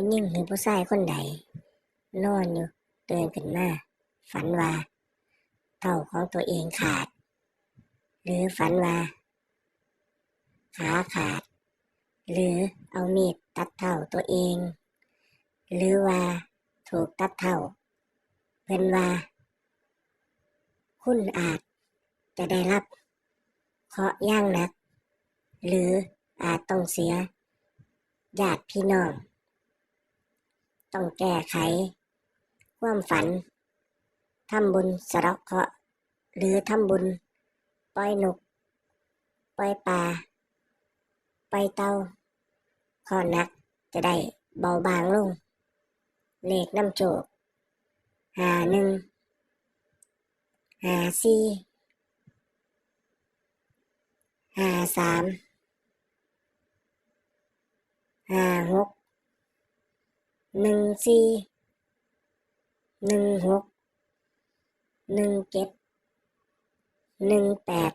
ผู้หญิงหรือผู้ชายคนใดนอนอยู่ตื่นขึ้นมาฝันว่าเท้าของตัวเองขาด หรือฝันว่าขาขาด หรือเอามีดตัดเท้าตัวเอง หรือว่าถูกตัดเท้าเพิ่นว่า คุณอาจจะได้รับเคราะห์ย่างหนัก หรืออาจต้องเสียญาติพี่น้อง ต้องแก้ไข ความฝันทำบุญสะเดาะเคราะห์หรือทำบุญ ปล่อยนก ปล่อยปลาปล่อยเต่าข้อนักจะได้เบาบางลง เลขน้ำโจกหาหนึ่งหาสี่หาสามหาหก หนึ่งสี่หนึ่งหกหนึ่งเจ็ดหนึ่งแปด